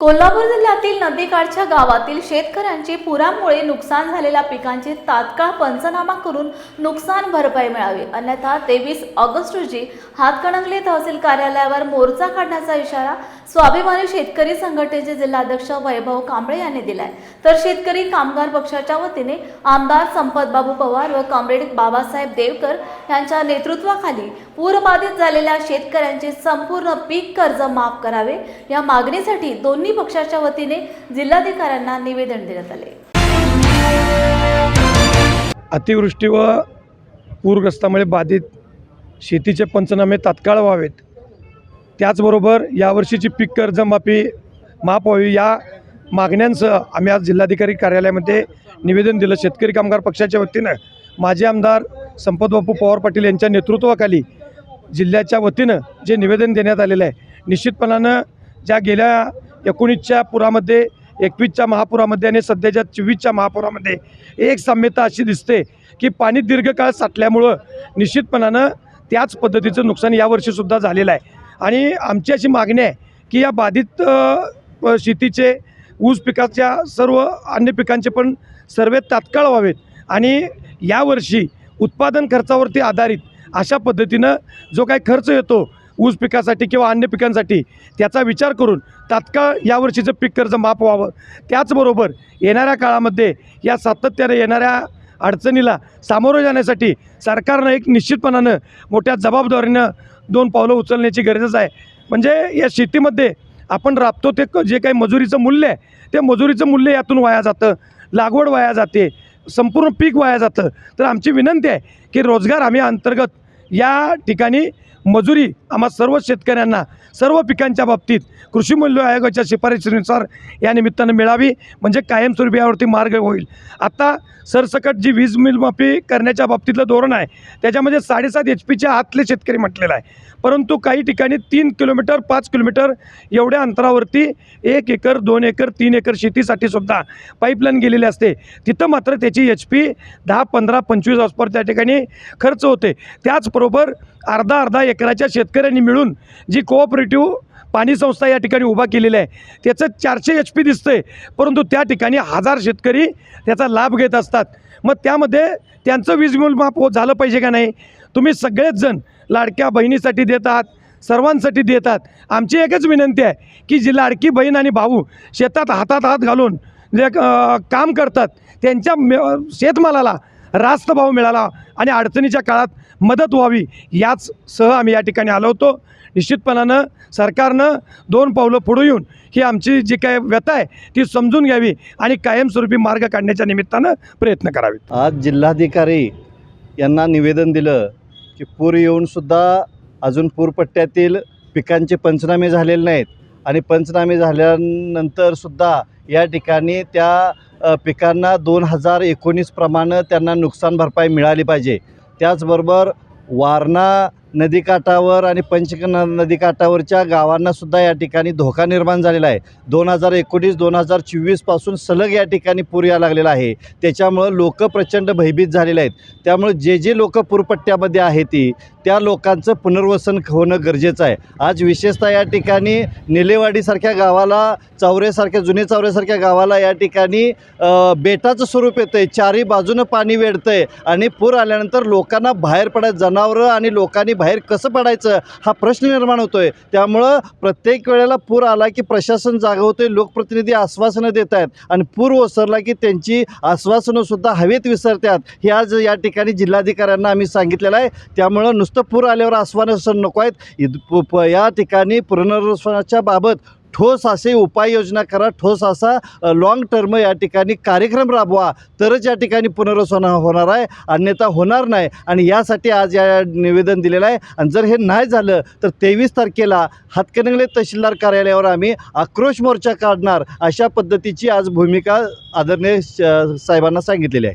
कोल्हापूर जिल्ह्यातील नदीकाठच्या गावातील शेतकऱ्यांची पुरामुळे नुकसान झालेल्या पिकांची तात्काळ पंचनामा करून नुकसान भरपाई मिळावी. अन्यथा तेवीस ऑगस्ट रोजी हातकणंगले तहसील कार्यालयावर मोर्चा काढण्याचा इशारा स्वाभिमानी शेतकरी संघटनेचे जिल्हाध्यक्ष वैभव कांबळे यांनी दिलाय. तर शेतकरी कामगार पक्षाच्या वतीने आमदार संपतबाबू पवार व कॉम्रेड बाबासाहेब देवकर यांच्या नेतृत्वाखाली पूरबाधित झालेल्या शेतकऱ्यांचे संपूर्ण पीक कर्ज माफ करावे. या मागणीसाठी दोन्ही पक्षाच्या वतीने जिल्हाधिकाऱ्यांना निवेदन देण्यात आले. अतिवृष्टी व पूरग्रस्तामुळे बाधित शेतीचे पंचनामे तात्काळ व्हावेत. त्याचबरोबर यावर्षीची पीक कर्जमाफी माफ व्हावी या मागण्यांसह आम्ही आज जिल्हाधिकारी कार्यालयामध्ये निवेदन दिलं. शेतकरी कामगार पक्षाच्या वतीनं माजी आमदार संपतबापू पवार पाटील यांच्या नेतृत्वाखाली जिल्ह्याच्या वतीनं जे निवेदन देण्यात आलेलं आहे निश्चितपणानं ज्या गेल्या एकोणीसच्या पुरामध्ये एकवीसच्या महापुरामध्ये आणि सध्याच्या चोवीसच्या महापुरामध्ये एक साम्यता अशी दिसते की पाणी दीर्घकाळ साठल्यामुळं निश्चितपणानं त्याच पद्धतीचं नुकसान यावर्षीसुद्धा झालेलं आहे. आणि आमची अशी मागणी आहे की या बाधित शेतीचे ऊस पिकाच्या सर्व अन्य पिकांचे पण सर्वे तात्काळ व्हावेत आणि यावर्षी उत्पादन खर्चावरती आधारित अशा पद्धतीनं जो काही खर्च येतो ऊस पिकासाठी किंवा अन्य पिकांसाठी त्याचा विचार करून तात्काळ यावर्षीचं पीक कर्ज माफ व्हावं. त्याचबरोबर येणाऱ्या काळामध्ये या सातत्याने येणाऱ्या अडचणीला सामोरं जाण्यासाठी सरकारनं एक निश्चितपणानं मोठ्या जबाबदारीनं दोन पावलं उचलण्याची गरजच आहे. म्हणजे या शेतीमध्ये आपण राबतो ते क- जे काही मजुरीचं मूल्य आहे ते मजुरीचं मूल्य यातून वाया जातं लागवड वाया जाते. संपूर्ण पीक वाया जातं. तर आमची विनंती आहे की रोजगार हमी अंतर्गत या ठिकाणी मजुरी आम्हा सर्व शेतकऱ्यांना सर्व पिकांच्या बाबतीत कृषी मूल्य आयोगाच्या शिफारशीनुसार या निमित्तानं मिळावी म्हणजे कायमस्वरूपी यावरती मार्ग होईल. आता सरसकट जी वीज मिलमाफी करण्याच्या बाबतीतलं धोरण आहे त्याच्यामध्ये साडेसात एच पीच्या आतले शेतकरी म्हटलेलं आहे. परंतु काही ठिकाणी तीन किलोमीटर पाच किलोमीटर एवढ्या अंतरावरती एक एकर दोन एकर तीन एकर शेतीसाठी सुद्धा पाईपलाईन गेलेली असते. तिथं मात्र त्याची एच पी दहा पंधरा पंचवीस हॉस्पर त्या ठिकाणी खर्च होते. त्याचबरोबर अर्धा अर्धा एकराच्या शेतकऱ्यांनी मिळून जी कोऑपरेटिव्ह पाणी संस्था या ठिकाणी उभा केलेली आहे त्याचं चारशे एच पी दिसतंय. परंतु त्या ठिकाणी हजार शेतकरी त्याचा लाभ घेत असतात. मग त्यामध्ये त्यांचं वीज बिल हो झालं पाहिजे का नाही? तुम्ही सगळेच जण लाडक्या बहिणीसाठी देत आहात सर्वांसाठी देतात आमची एकच विनंती आहे की जी लाडकी बहीण आणि भाऊ शेतात हातात हात घालून जे काम करतात त्यांच्या मे- शेतमालाला रास्त भाव मिळाला आणि अडचणीच्या काळात मदत व्हावी याच सह आम्ही या ठिकाणी आलो होतो. निश्चितपणानं सरकारनं दोन पावलं पुढे येऊन ही आमची जी काय व्यथा आहे ती समजून घ्यावी आणि कायमस्वरूपी मार्ग काढण्याच्या निमित्तानं प्रयत्न करावेत. आज जिल्हाधिकारी यांना निवेदन दिलं की पूर येऊनसुद्धा अजून पूरपट्ट्यातील पिकांचे पंचनामे झालेले नाहीत. आणि पंचनामे झाल्यानंतरसुद्धा या ठिकाणी त्या पिकांना दोन हजार एकोणीसप्रमाणे त्यांना नुकसान भरपाई मिळाली पाहिजे. त्याचबरोबर वारणा नदीकाठावर आणि पंचकन नदीकाठावरच्या गावांनासुद्धा या ठिकाणी धोका निर्माण झालेला आहे. दोन हजार एकोणीस दोन हजार चोवीसपासून सलग या ठिकाणी पूर या लागलेला आहे. त्याच्यामुळं लोक प्रचंड भयभीत झालेले आहेत. त्यामुळे जे जे लोक पूरपट्ट्यामध्ये आहेत ती त्या लोकांचं पुनर्वसन होणं गरजेचं आहे. आज विशेषतः या ठिकाणी निलेवाडीसारख्या गावाला चौऱ्यासारख्या जुने चौऱ्यासारख्या गावाला या ठिकाणी बेटाचं स्वरूप येतं आहे चारी बाजूनं पाणी वेढतं आहे आणि पूर आल्यानंतर लोकांना बाहेर पडायचं जनावरं आणि लोकांनी बाहेर कसं पडायचं हा प्रश्न निर्माण होतो आहे त्यामुळं प्रत्येक वेळेला पूर आला की प्रशासन जागवतो आहे लोकप्रतिनिधी आश्वासनं देत आहेत आणि पूर ओसरला की त्यांची आश्वासनंसुद्धा हवेत विसरतात. हे आज या ठिकाणी जिल्हाधिकाऱ्यांना आम्ही सांगितलेलं आहे. त्यामुळं नुसतं पूर आल्यावर आश्वासन नको आहेत. इद- प- प- या ठिकाणी पुनर्वसनाच्या बाबत ठोस असे उपाययोजना करा ठोस असा लाँग टर्म या ठिकाणी कार्यक्रम राबवा. तरच या ठिकाणी पुनर्वसन होणार आहे अन्यथा होणार नाही. आणि यासाठी आज या निवेदन दिलेलं आहे. आणि जर हे नाही झालं तर तेवीस तारखेला हातकणंगले तहसीलदार कार्यालयावर आम्ही आक्रोश मोर्चा काढणार अशा पद्धतीची आज भूमिका आदरणीय श- साहेबांना सांगितलेली आहे.